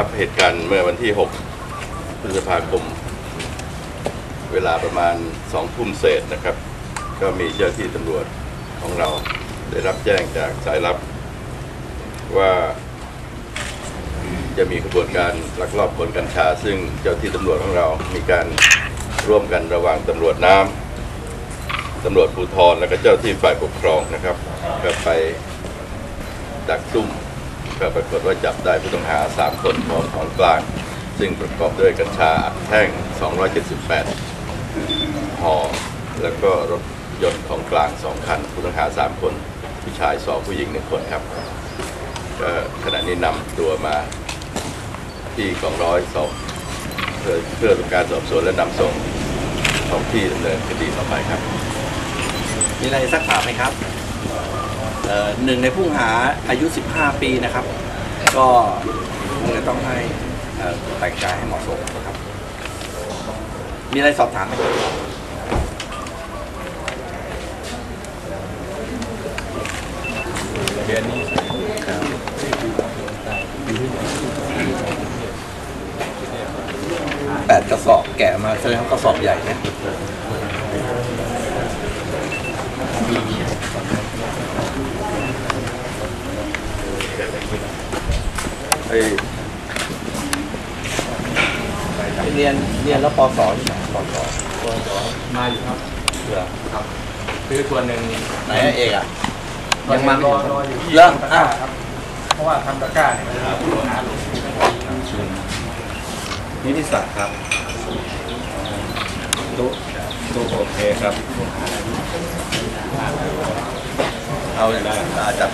ครับเหตุการณ์เมื่อวันที่ 6 พฤษภาคม เวลาประมาณ2ทุ่มเศษนะครับ ก็มีเจ้าที่ตำรวจของเราได้รับแจ้งจากสายลับ ว่าจะมีกระบวนการลักลอบขนกัญชา ซึ่งเจ้าที่ตำรวจของเรา มีการร่วมกันระหว่างตำรวจน้ำตำรวจภูธรและก็เจ้าที่ฝ่ายปกครองนะครับก็ไปดักซุ่ม ก็ปรากฏว่าจับได้ผู้ต้องหา 3 คนพร้อมของกลาง ซึ่งประกอบด้วยกัญชาอัดแท่ง 278ห่อแล้วก็รถยนต์ของกลาง 2 คัน ผู้ต้องหา 3 คน ผู้ชาย 2 ผู้หญิง 1 คนครับก็ขณะนี้นำตัวมาที่กองร้อยสอบเพื่อเพื่อเป็นการสอบสวนและนำส่งท้องที่ดำเนินคดีต่อไปครับ มีอะไรสักถามไหมครับ หนึ่งในผู้ต้องหาอายุ 15 ปีนะครับ ก็คงจะต้องให้เอ่อแต่งกายให้เหมาะสมนะครับ มีอะไรสอบถามไหมครับแปดกระสอบแกะมาแสดงว่ากระสอบใหญ่นะ เรียนเรียนแล้วปศอยู่ไหนปศมาอยู่ครับเหรอครับคือส่วนหนึ่งไหนเอกอะยังมารอรออยู่ที่เรอทำตะกร้าครับเพราะว่าทำตะกร้าเนี่ยมันจะมีปัญหาหลงนิติศักดิ์ครับตุตุโอเคครับ เอาอย่างไรอาจับ